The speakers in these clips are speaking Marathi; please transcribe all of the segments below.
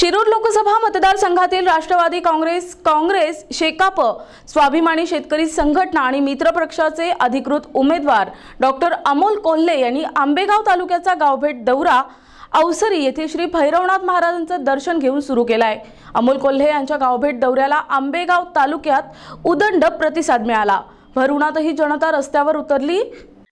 शिरूर लोकसभा मतदारसंघातील राष्ट्रवादी काँग्रेस काँग्रेस शेकाप स्वाभिमानी शेतकरी संघटना आणि मित्र पक्षाचे अधिकृत उमेदवार डॉक्टर अमोल कोल्हे यांनी आंबेगाव तालुक्याचा गावभेट दौरा अवसरी येथील श्री भैरवनाथ महाराजांचं दर्शन घेऊन सुरू केलं आहे अमोल कोल्हे यांच्या गावभेट दौऱ्याला आंबेगाव तालुक्यात उदंड प्रतिसाद मिळाला. भरुणातही जनता रस्त्यावर उतरली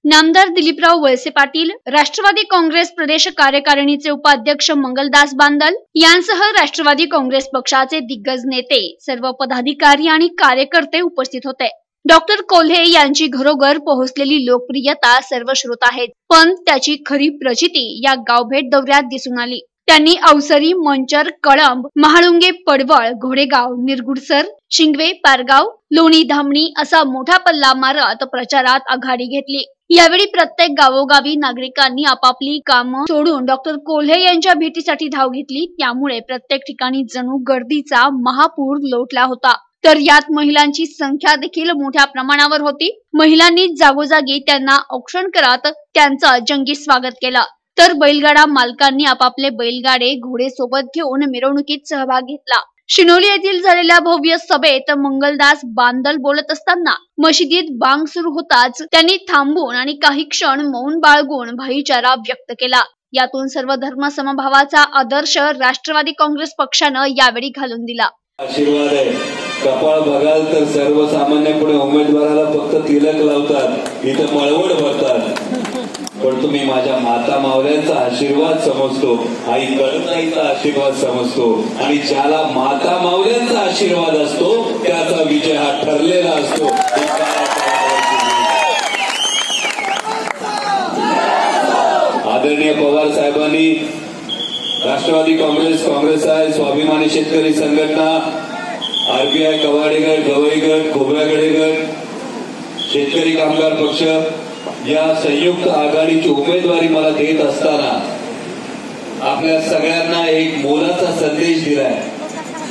नामदार दिलीपराव वळसे पाटील राष्ट्रवादी काँग्रेस प्रदेश कार्यकारिणीचे उपाध्यक्ष मंगलदास बांदल यांसह राष्ट्रवादी काँग्रेस पक्षाचे दिग्गज नेते सर्व पदाधिकारी आणि कार्यकर्ते उपस्थित होते. डॉक्टर कोल्हे यांची घरोघर पोहोचलेली लोकप्रियता सर्व श्रोत आहेत पण त्याची खरी प्रचिती या गावभेट दौऱ्यात दिसून आली. त्यांनी अवसरी मंचर कळंब महाळुंगे पडवळ घोडेगाव निरगुडसर शिंगवे पारगाव लोणी धामणी असा मोठा पल्ला मारत प्रचारात आघाडी घेतली. यावेळी प्रत्येक गावोगावी नागरिकांनी आपापली कामं सोडून डॉक्टर कोल्हे यांच्या भेटीसाठी धाव घेतली. त्यामुळे प्रत्येक ठिकाणी जणू गर्दीचा महापूर लोटला होता. तर यात महिलांची संख्या देखील मोठ्या प्रमाणावर होती. महिलांनी जागोजागी त्यांना औक्षण करत त्यांचं जंगी स्वागत केलं. तर बैलगाडा मालकांनी आपापले बैलगाडे घोडे सोबत घेऊन मिरवणुकीत सहभाग घेतला. शिनोली येथील झालेल्या भव्य सभेत मंगलदास बांदल बोलत असताना मशिदीत बांग सुरू होताच त्यांनी थांबून आणि काही क्षण मौन बाळगून भाईचारा व्यक्त केला. यातून सर्व धर्म समभावाचा आदर्श राष्ट्रवादी काँग्रेस पक्षानं यावेळी घालून दिला. आशीर्वाद आहे. कपाळ बघाल तर सर्वसामान्यपणे उमेदवाराला फक्त तिलक लावतात. इथं मळवड भरतात. पण तुम्ही माझ्या माता मावल्यांचा आशीर्वाद समजतो आई कळताईचा आशीर्वाद समजतो आणि ज्याला माता मावल्यांचा आशीर्वाद असतो त्याचा विजय हा ठरलेला असतो. आदरणीय पवार साहेबांनी राष्ट्रवादी काँग्रेस काँग्रेस आहे स्वाभिमानी शेतकरी संघटना आरबीआय कवाडेगड गवईगड खोबरागडे शेतकरी कामगार पक्ष या संयुक्त आघाडीची उमेदवारी मला देत असताना आपल्या सगळ्यांना एक मोलाचा संदेश दिलाय.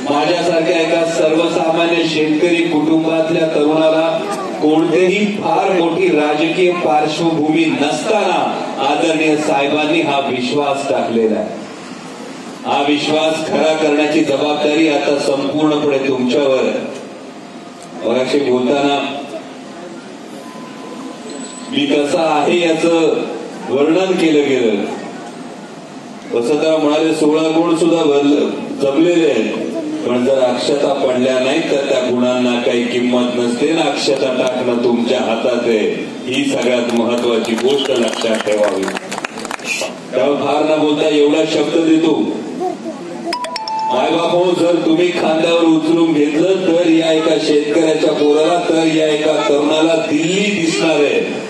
माझ्यासारख्या एका सर्वसामान्य शेतकरी कुटुंबातल्या तरुणाला कोणतेही फार मोठी राजकीय पार्श्वभूमी नसताना आदरणीय साहेबांनी हा विश्वास टाकलेला आहे. हा विश्वास खरा करण्याची जबाबदारी आता संपूर्णपणे तुमच्यावर आहे. मगाशी बोलताना मी कसा आहे याच वर्णन केलं गेलं. तसं त्या म्हणाले सोळा गुण सुद्धा जमलेले आहेत. पण जर अक्षता पडल्या नाही तर त्या गुणांना काही किंमत नसते ना अक्षता टाकणं तुमच्या हातात आहे. ही सगळ्यात महत्वाची गोष्ट लक्षात ठेवावी. त्यावर फार न बोलता एवढा शब्द देतो. मायबाप हो जर तुम्ही खांद्यावर उचलून घेतलं तर या एका शेतकऱ्याच्या पोराला तर या एका तरुणाला दिल्ली दिसणार आहे.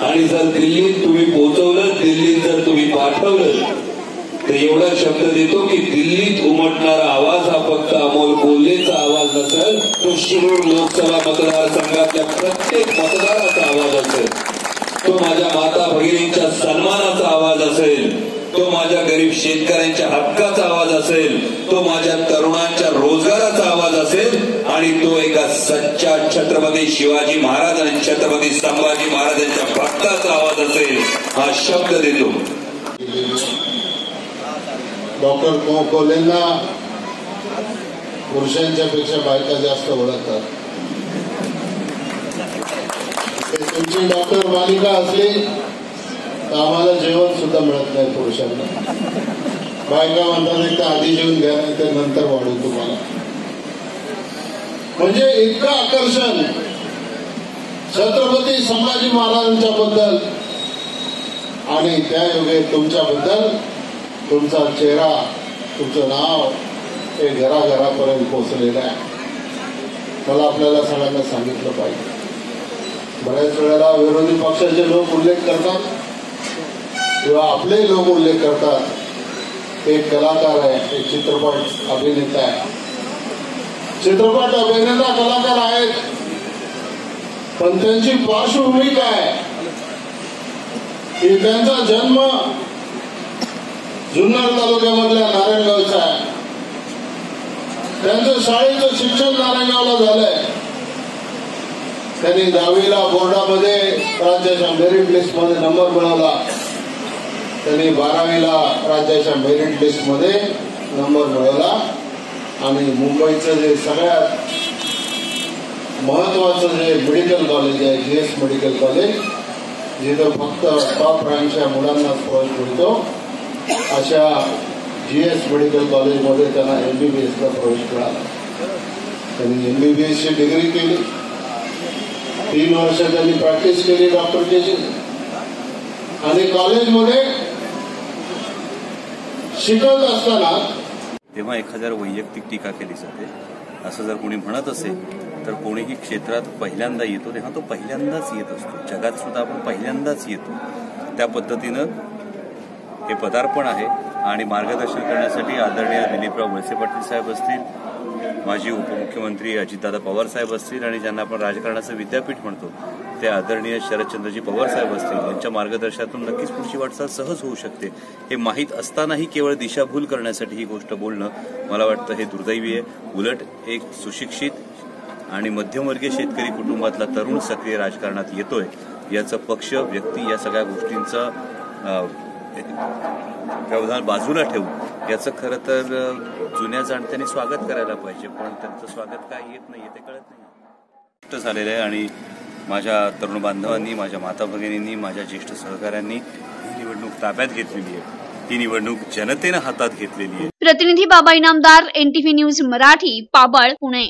आणि जर दिल्लीत तुम्ही पोहोचवलं दिल्लीत जर तुम्ही पाठवलं तर एवढा शब्द देतो की दिल्लीत उमटणारा आवाज हा फक्त अमोल कोल्हेचा आवाज नसेल तो शिरूर लोकसभा मतदारसंघातल्या प्रत्येक मतदाराचा आवाज असेल. तो माझ्या माता भगिनींच्या सन्मानाचा आवाज असेल. तो माझ्या गरीब शेतकऱ्यांच्या हक्काचा आवाज असेल. तो माझ्या तरुणांच्या रोजगाराचा आणि तो एका सच्चा छत्रपती शिवाजी महाराज आणि छत्रपती संभाजी महाराजांच्या भक्ताचा आवाज असेल हा शब्द देतो. डॉक्टर को- पुरुषांच्या पेक्षा बायका जास्त ओळखतात. तुमची डॉक्टर मालिका असली तर आम्हाला जेवण सुद्धा मिळत नाही पुरुषांना. बायका म्हणतात एक तर आधी जेवून घ्या नाही तर नंतर वाढू तुम्हाला. म्हणजे इतकं आकर्षण. छत्रपती संभाजी महाराजांच्या बद्दल आणि त्या योगे तुमच्याबद्दल तुमचा चेहरा तुमचं नाव हे घराघरापर्यंत पोहोचलेलं आहे. मला आपल्याला सगळ्यांना सांगितलं पाहिजे. बऱ्याच वेळेला विरोधी पक्षाचे लोक उल्लेख करतात किंवा आपले लोक उल्लेख करतात. एक कलाकार आहे एक चित्रपट अभिनेता आहे. चित्रपट अभिनेता कलाकार आहेत. पण त्यांची पार्श्वभूमी काय? की त्यांचा जन्म जुन्नर तालुक्यामधल्या नारायणगावचा आहे. त्यांचं शाळेचं शिक्षण नारायणगावला झालंय. त्यांनी दहावीला बोर्डामध्ये राज्याच्या मेरिट लिस्टमध्ये नंबर मिळवला त्यांनी बारावीला राज्याच्या मेरिट लिस्टमध्ये नंबर मिळवला आणि मुंबईचं जे सगळ्यात महत्वाचं जे मेडिकल कॉलेज आहे जी एस मेडिकल कॉलेज जिथं फक्त टॉप रँकच्या मुलांनाच प्रवेश मिळतो अशा जी एस मेडिकल कॉलेजमध्ये त्यांना एम बी बी एसला प्रवेश मिळाला. त्यांनी एम बी बी एसची डिग्री केली. तीन वर्ष त्यांनी प्रॅक्टिस केली डॉक्टरची आणि कॉलेजमध्ये शिकवत असताना तेव्हा एखाद्यावर वैयक्तिक टीका केली जाते. असं जर कोणी म्हणत असेल तर कोणीही क्षेत्रात पहिल्यांदा येतो तेव्हा तो पहिल्यांदाच येत असतो. जगात सुद्धा आपण पहिल्यांदाच येतो. त्या पद्धतीनं हे पदार्पण आहे. आणि मार्गदर्शन करण्यासाठी आदरणीय दिलीपराव वळसे पाटील साहेब असतील माजी उपमुख्यमंत्री अजितदादा पवार साहेब असतील आणि ज्यांना आपण राजकारणाचं विद्यापीठ म्हणतो ते आदरणीय शरदचंद्रजी पवार साहेब असतील. यांच्या मार्गदर्शनातून नक्कीच पुढची वाटचाल सहज होऊ शकते. हे माहीत असतानाही केवळ दिशाभूल करण्यासाठी ही गोष्ट बोलणं मला वाटतं हे दुर्दैवी आहे. उलट एक सुशिक्षित आणि मध्यमवर्गीय शेतकरी कुटुंबातला तरुण सक्रिय राजकारणात येतोय याचं पक्ष व्यक्ती या सगळ्या गोष्टींचं व्यवधान बाजूला ठेवू. याचं खरं तर जुन्या जाणत्यांनी स्वागत करायला पाहिजे पण त्यांचं स्वागत काय येत नाहीये ते कळत नाही झालेलं आहे आणि माझ्या तरुण बांधवांनी माझ्या माता भगिनींनी माझ्या ज्येष्ठ सहकाऱ्यांनी ही निवडणूक ताब्यात घेतलेली आहे. ही निवडणूक जनतेनं हातात घेतलेली आहे. प्रतिनिधी बाबा इनामदार एनटीव्ही न्यूज मराठी पाबळ पुणे.